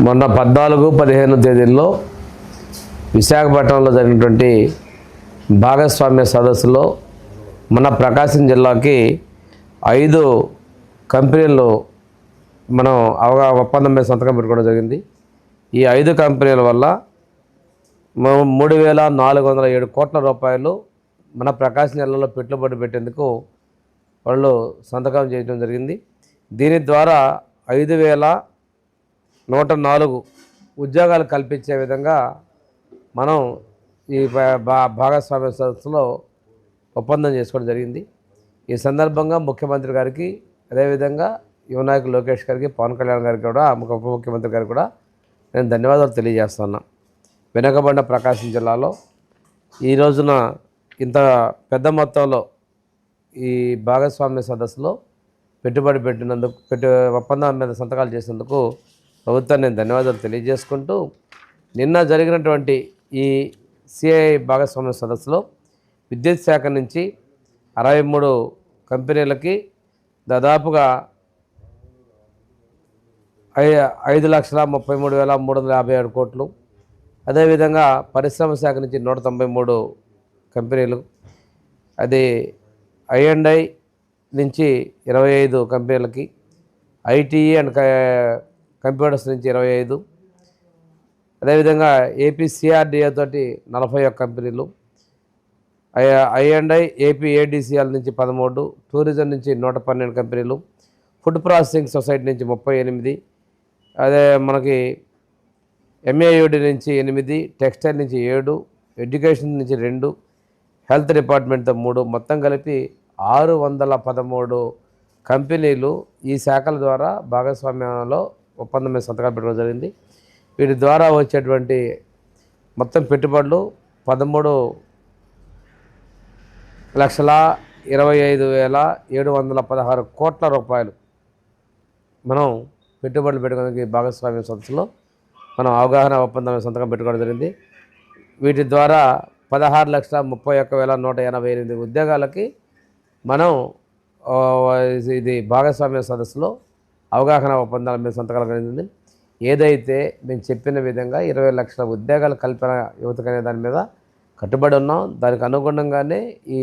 మొన్న పద్నాలుగు పదిహేను తేదీల్లో విశాఖపట్నంలో జరిగినటువంటి భాగస్వామ్య సదస్సులో మన ప్రకాశం జిల్లాకి ఐదు కంపెనీలు మనం అవగా ఒప్పందం మీద సంతకం పెట్టుకోవడం జరిగింది. ఈ ఐదు కంపెనీల వల్ల మూడు వేల నాలుగు వందల ఏడు కోట్ల రూపాయలు మన ప్రకాశం జిల్లాలో పెట్టుబడి పెట్టేందుకు వాళ్ళు సంతకం చేయడం జరిగింది. దీని ద్వారా ఐదు వేల నూట నాలుగు ఉద్యోగాలు కల్పించే విధంగా మనం ఈ భా- భాగస్వామ్య సదస్సులో ఒప్పందం చేసుకోవడం జరిగింది. ఈ సందర్భంగా ముఖ్యమంత్రి గారికి అదేవిధంగా యువనాయకు లోకేష్ గారికి పవన్ కళ్యాణ్ గారికి కూడా ఉప ముఖ్యమంత్రి గారికి కూడా నేను ధన్యవాదాలు తెలియజేస్తున్నా వెనకబడిన ప్రకాశం జిల్లాలో ఈ రోజున ఇంత పెద్ద మొత్తంలో ఈ భాగస్వామ్య సదస్సులో పెట్టుబడి పెట్టినందుకు పెట్టు ఒప్పందం మీద సంతకాలు చేసినందుకు ప్రభుత్వాన్ని నేను ధన్యవాదాలు తెలియజేసుకుంటూ నిన్న జరిగినటువంటి ఈ సిఐ భాగస్వామ్య సదస్సులో విద్యుత్ శాఖ నుంచి అరవై మూడు కంపెనీలకి దాదాపుగా ఐ ఐదు లక్షల ముప్పై మూడు వేల మూడు వందల యాభై ఏడు కోట్లు. అదేవిధంగా పరిశ్రమ శాఖ నుంచి నూట తొంభై మూడు కంపెనీలు. అది ఐఎండ్ఐ నుంచి ఇరవై ఐదు కంపెనీలకి ఐటీఈ అండ్ క- కంప్యూటర్స్ నుంచి ఇరవై ఐదు. అదేవిధంగా ఏపీ సిఆర్డిఏ తోటి నలభై ఒక్క కంపెనీలు. ఐ ఐఎండ్ఐ ఏపీ ఏడీసీఎల్ నుంచి పదమూడు టూరిజం నుంచి నూట పన్నెండు కంపెనీలు ఫుడ్ ప్రాసెసింగ్ సొసైటీ నుంచి ముప్పై ఎనిమిది అదే మనకి ఎంఏయుడి నుంచి ఎనిమిది టెక్స్టైల్ నుంచి ఏడు ఎడ్యుకేషన్ నుంచి రెండు హెల్త్ డిపార్ట్మెంట్తో మూడు మొత్తం కలిపి ఆరు వందల పదమూడు కంపెనీలు ఈ శాఖల ద్వారా భాగస్వామ్యంలో ఒప్పందం మీద సంతకాలు పెట్టడం జరిగింది. వీటి ద్వారా వచ్చేటువంటి మొత్తం పెట్టుబడులు పదమూడు లక్షల ఇరవై ఐదు వేల ఏడు వందల పదహారు కోట్ల రూపాయలు మనం పెట్టుబడులు పెట్టుకోవడానికి భాగస్వామ్య సంస్థలో మనం అవగాహన ఒప్పందం సంతకం పెట్టుకోవడం జరిగింది. వీటి ద్వారా పదహారు లక్షల ముప్పై ఒక్క వేల నూట ఎనభై ఎనిమిది ఉద్యోగాలకి మనం ఇది భాగస్వామ్య సదస్సులో అవగాహన ఒప్పందాల మీద సంతకాలు కలిగింది. ఏదైతే మేము చెప్పిన విధంగా ఇరవై లక్షల ఉద్యోగాలు కల్పన యువతకు అనే దాని మీద కట్టుబడి ఉన్నాం. దానికి అనుగుణంగానే ఈ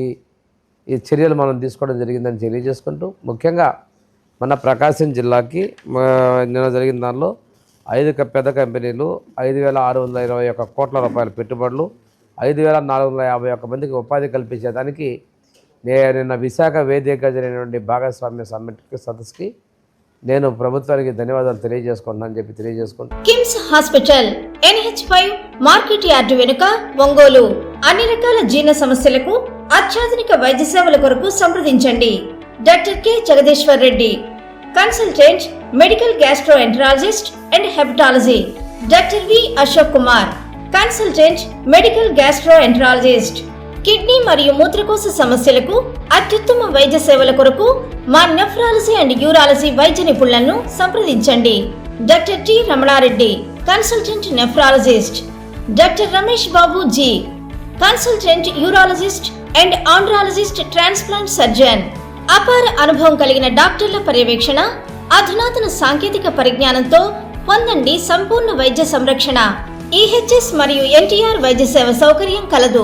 ఈ చర్యలు మనం తీసుకోవడం జరిగిందని తెలియజేసుకుంటూ ముఖ్యంగా మన ప్రకాశం జిల్లాకి మా నిన్న జరిగిన దానిలో ఐదు పెద్ద కంపెనీలు ఐదు వేల ఆరు వందల ఇరవై ఒక్క కోట్ల రూపాయల పెట్టుబడులు ఐదు వేల నాలుగు వందల యాభై ఒక్క మందికి ఉపాధి కల్పించేదానికి నేను నిన్న విశాఖ వేదికగా జరిగినటువంటి భాగస్వామ్య సమ్మిట్కి సదస్సుకి నేను ప్రభుత్వానికి ధన్యవాదాలు తెలియజేసుకుంటున్నాను చెప్పి తెలియజేసుకుంటాను KIMS hospital NH five market yard వెనుక ఒంగోలు. అన్ని రకాల జీర్ణ సమస్యలకు అత్యాధునిక వైద్య సేవల కొరకు సంప్రదించండి. Doctor K Jagadishwar Reddy consultant medical gastroenterologist and hepatology. Doctor V Ashok Kumar consultant medical gastroenterologist kidney మరియు మూత్రకోశ సమస్యలకు అత్యుత్తమ వైద్య సేవల కొరకు మా నెఫ్రాలజీ అండ్ యూరాలజీ వైద్య నిపుణులను సంప్రదించండి. Doctor T Ramana Reddy consultant nephrologist. Doctor Ramesh Babu G consultant urologist and andrologist transplant surgeon. అపార అనుభవం కలిగిన డాక్టర్ల పర్యవేక్షణ అధునాతన సాంకేతిక పరిజ్ఞానంతో పొందండి సంపూర్ణ వైద్య సంరక్షణ. ఈహెచ్ఎస్ మరియు ఎన్టీఆర్ వైద్య సేవ సౌకర్యం కలదు.